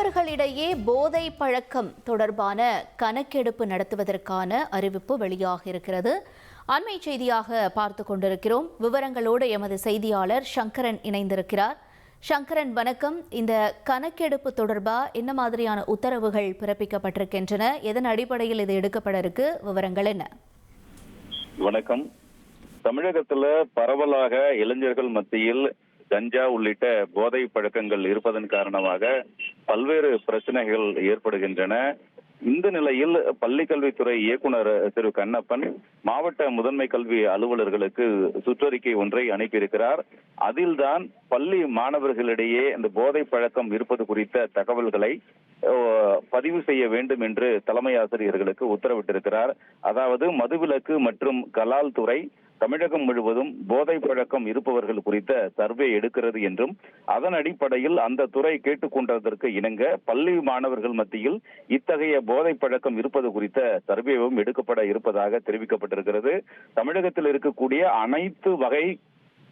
மாணவர்களிடையே போதை பழக்கம் தொடர்பான கணக்கெடுப்பு நடத்துவதற்கான அறிவிப்பு வெளியாக இருக்கிறது. அண்மை செய்தியாக பார்த்து கொண்டிருக்கிறோம். விவரங்களோடு எமது செய்தியாளர் சங்கரன் இணைந்திருக்கிறார். சங்கரன் வணக்கம். இந்த கணக்கெடுப்பு தொடர்பாக என்ன மாதிரியான உத்தரவுகள் பிறப்பிக்கப்பட்டிருக்கின்றன? எதன் அடிப்படையில் இது எடுக்கப்பட இருக்கு? விவரங்கள் என்ன? வணக்கம். தமிழகத்துல பரவலாக இளைஞர்கள் மத்தியில் கஞ்சா உள்ளிட்ட போதை பழக்கங்கள் இருப்பதன் காரணமாக பல்வேறு பிரச்சனைகள் ஏற்படுகின்றன. இந்த நிலையில் பள்ளிக்கல்வித்துறை இயக்குனர் திரு கண்ணப்பன் மாவட்ட முதன்மை கல்வி அலுவலர்களுக்கு சுற்றறிக்கை ஒன்றை அனுப்பியிருக்கிறார். அதில்தான் பள்ளி மாணவர்களிடையே இந்த போதை பழக்கம் இருப்பது குறித்த தகவல்களை பதிவு செய்ய வேண்டும் என்று தலைமை ஆசிரியர்களுக்கு உத்தரவிட்டிருக்கிறார். அதாவது மதுவிலக்கு மற்றும் கலால் துறை தமிழகம் முழுவதும் போதை பழக்கம் இருப்பவர்கள் குறித்த சர்வே எடுக்கிறது என்றும் அதன் அடிப்படையில் அந்த துறை கேட்டுக்கொண்டதற்கு இணங்க பள்ளி மாணவர்கள் மத்தியில் இத்தகைய போதை பழக்கம் இருப்பது குறித்த சர்வேவும் எடுக்கப்பட இருப்பதாக தெரிவிக்கப்பட்டிருக்கிறது. தமிழகத்தில் இருக்கக்கூடிய அனைத்து வகை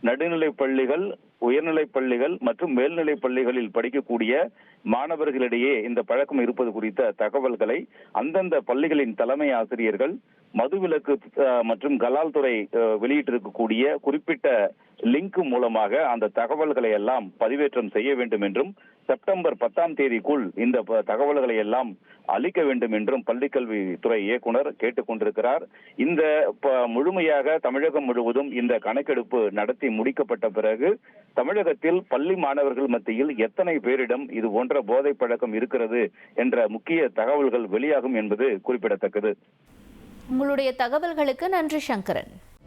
நடுநிலைப் பள்ளிகள் உயர்நிலைப் பள்ளிகள் மற்றும் மேல்நிலைப் பள்ளிகளில் படிக்கக்கூடிய மாணவர்களிடையே இந்த பழக்கம் இருப்பது குறித்த தகவல்களை அந்தந்த பள்ளிகளின் தலைமை ஆசிரியர்கள் மதுவிலக்கு அஹ், மற்றும் கலால் துறை அஹ், வெளியிட்டிருக்கக்கூடிய குறிப்பிட்ட லிங்க் மூலமாக அந்த தகவல்களை எல்லாம் பதிவேற்றம் செய்ய வேண்டும் என்றும் செப்டம்பர் பத்தாம் தேதிக்குள் இந்த தகவல்களை எல்லாம் அளிக்க வேண்டும் என்றும் பள்ளிக்கல்வித்துறை இயக்குனர் கேட்டுக்கொண்டிருக்கிறார். இந்த ப- முழுமையாக தமிழகம் முழுவதும் இந்த கணக்கெடுப்பு நடத்தி முடிக்கப்பட்ட பிறகு தமிழகத்தில் பள்ளி மாணவர்கள் மத்தியில் எத்தனை பேரிடம் இது போன்ற போதை பழக்கம் இருக்கிறது என்ற முக்கிய தகவல்கள் வெளியாகும் என்பது குறிப்பிடத்தக்கது. உங்களுடைய தகவல்களுக்கு நன்றி சங்கரன்.